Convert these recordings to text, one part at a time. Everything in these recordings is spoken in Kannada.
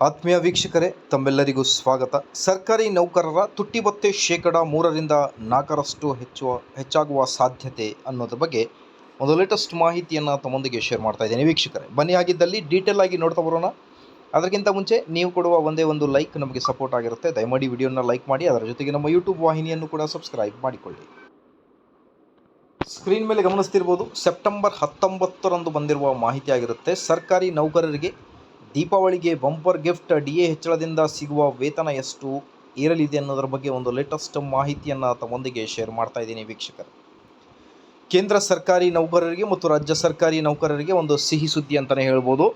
ಆತ್ಮೀಯ ವೀಕ್ಷಕರೇ, ತಮ್ಮೆಲ್ಲರಿಗೂ ಸ್ವಾಗತ. ಸರ್ಕಾರಿ ನೌಕರರ ತುಟ್ಟಿ ಶೇಕಡಾ ಮೂರರಿಂದ ನಾಲ್ಕರಷ್ಟು ಹೆಚ್ಚುವ, ಹೆಚ್ಚಾಗುವ ಸಾಧ್ಯತೆ ಅನ್ನೋದ್ರ ಬಗ್ಗೆ ಒಂದು ಲೇಟೆಸ್ಟ್ ಮಾಹಿತಿಯನ್ನು ತಮ್ಮೊಂದಿಗೆ ಶೇರ್ ಮಾಡ್ತಾ ಇದ್ದೇನೆ. ವೀಕ್ಷಕರೇ, ಬನ್ನಿ ಆಗಿದ್ದಲ್ಲಿ ಡೀಟೇಲ್ ಆಗಿ ನೋಡ್ತಾ ಬರೋಣ. ಅದಕ್ಕಿಂತ ಮುಂಚೆ ನೀವು ಕೊಡುವ ಒಂದೇ ಒಂದು ಲೈಕ್ ನಮಗೆ ಸಪೋರ್ಟ್ ಆಗಿರುತ್ತೆ. ದಯಮಾಡಿ ವಿಡಿಯೋನ ಲೈಕ್ ಮಾಡಿ, ಅದರ ಜೊತೆಗೆ ನಮ್ಮ ಯೂಟ್ಯೂಬ್ ವಾಹಿನಿಯನ್ನು ಕೂಡ ಸಬ್ಸ್ಕ್ರೈಬ್ ಮಾಡಿಕೊಳ್ಳಿ. ಸ್ಕ್ರೀನ್ ಮೇಲೆ ಗಮನಿಸ್ತಿರ್ಬೋದು ಸೆಪ್ಟೆಂಬರ್ ಹತ್ತೊಂಬತ್ತರಂದು ಬಂದಿರುವ ಮಾಹಿತಿ ಆಗಿರುತ್ತೆ. ಸರ್ಕಾರಿ ನೌಕರರಿಗೆ ದೀಪಾವಳಿಗೆ ಬಂಪರ್ ಗಿಫ್ಟ್ ಡಿ ಎ ಹೆಚ್ಚಳದಿಂದ ಸಿಗುವ ವೇತನ ಎಷ್ಟು ಏರಲಿದೆ ಅನ್ನೋದರ ಬಗ್ಗೆ ಒಂದು ಲೇಟೆಸ್ಟ್ ಮಾಹಿತಿಯನ್ನು ತಮ್ಮೊಂದಿಗೆ ಶೇರ್ ಮಾಡ್ತಾ ಇದ್ದೀನಿ ವೀಕ್ಷಕರು. ಕೇಂದ್ರ ಸರ್ಕಾರಿ ನೌಕರರಿಗೆ ಮತ್ತು ರಾಜ್ಯ ಸರ್ಕಾರಿ ನೌಕರರಿಗೆ ಒಂದು ಸಿಹಿ ಸುದ್ದಿ ಅಂತಲೇ ಹೇಳ್ಬೋದು.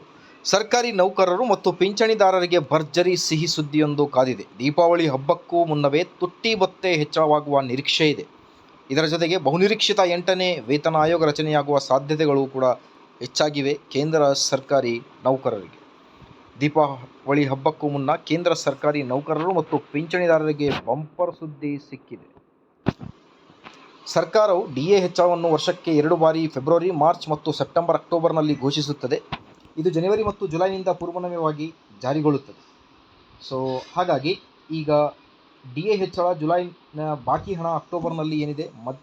ಸರ್ಕಾರಿ ನೌಕರರು ಮತ್ತು ಪಿಂಚಣಿದಾರರಿಗೆ ಭರ್ಜರಿ ಸಿಹಿ ಸುದ್ದಿಯೊಂದು ಕಾದಿದೆ. ದೀಪಾವಳಿ ಹಬ್ಬಕ್ಕೂ ಮುನ್ನವೇ ತುಟ್ಟಿ ಬತ್ತೆ ಹೆಚ್ಚಳವಾಗುವ ನಿರೀಕ್ಷೆ ಇದೆ. ಇದರ ಜೊತೆಗೆ ಬಹುನಿರೀಕ್ಷಿತ ಎಂಟನೇ ವೇತನ ಆಯೋಗ ರಚನೆಯಾಗುವ ಸಾಧ್ಯತೆಗಳು ಕೂಡ ಹೆಚ್ಚಾಗಿವೆ. ಕೇಂದ್ರ ಸರ್ಕಾರಿ ನೌಕರರಿಗೆ. ದೀಪಾವಳಿ ಹಬ್ಬಕ್ಕೂ ಮುನ್ನ ಕೇಂದ್ರ ಸರ್ಕಾರಿ ನೌಕರರು ಮತ್ತು ಪಿಂಚಣಿದಾರರಿಗೆ ಬಂಪರ್ ಸುದ್ದಿ ಸಿಕ್ಕಿದೆ. ಸರ್ಕಾರವು ಡಿಎ ಹೆಚ್ಚಳವನ್ನು ವರ್ಷಕ್ಕೆ ಎರಡು ಬಾರಿ ಫೆಬ್ರವರಿ, ಮಾರ್ಚ್ ಮತ್ತು ಸೆಪ್ಟೆಂಬರ್, ಅಕ್ಟೋಬರ್ನಲ್ಲಿ ಘೋಷಿಸುತ್ತದೆ. ಇದು ಜನವರಿ ಮತ್ತು ಜುಲೈನಿಂದ ಪೂರ್ವನವ್ಯವಾಗಿ ಜಾರಿಗೊಳ್ಳುತ್ತದೆ. ಸೊ ಹಾಗಾಗಿ ಈಗ ಡಿ ಎ ಹೆಚ್ಚಳ ಜುಲೈನ ಬಾಕಿ ಹಣ ಅಕ್ಟೋಬರ್ನಲ್ಲಿ ಏನಿದೆ? ಮದ್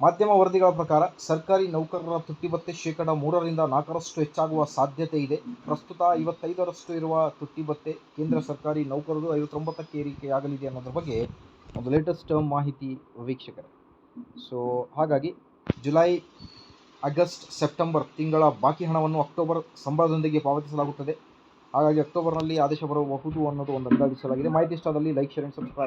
ಮಾಧ್ಯಮ ವರದಿಗಳ ಪ್ರಕಾರ ಸರ್ಕಾರಿ ನೌಕರರ ತುಟ್ಟಿ ಶೇಕಡಾ ಮೂರರಿಂದ ನಾಲ್ಕರಷ್ಟು ಹೆಚ್ಚಾಗುವ ಸಾಧ್ಯತೆ ಇದೆ. ಪ್ರಸ್ತುತ ಐವತ್ತೈದರಷ್ಟು ಇರುವ ತುಟ್ಟಿ ಭತ್ಯೆ ಕೇಂದ್ರ ಸರ್ಕಾರಿ ನೌಕರರು ಐವತ್ತೊಂಬತ್ತಕ್ಕೆ ಏರಿಕೆಯಾಗಲಿದೆ ಅನ್ನೋದ್ರ ಬಗ್ಗೆ ಒಂದು ಲೇಟೆಸ್ಟ್ ಮಾಹಿತಿ ವೀಕ್ಷಕರೇ. ಸೊ ಹಾಗಾಗಿ ಜುಲೈ ಆಗಸ್ಟ್ ಸೆಪ್ಟೆಂಬರ್ ತಿಂಗಳ ಬಾಕಿ ಹಣವನ್ನು ಅಕ್ಟೋಬರ್ ಸಂಬಳದೊಂದಿಗೆ ಪಾವತಿಸಲಾಗುತ್ತದೆ. ಹಾಗಾಗಿ ಅಕ್ಟೋಬರ್ನಲ್ಲಿ ಆದೇಶ ಬರಬಹುದು ಅನ್ನೋದು ಒಂದು ಅಂದಾಜಿಸಲಾಗಿದೆ. ಮಾಹಿತಿ ಇಷ್ಟದಲ್ಲಿ ಲೈಕ್ ಶೇರ್ ಅಂಡ್ ಸಬ್ಸ್ಕ್ರೈಬ್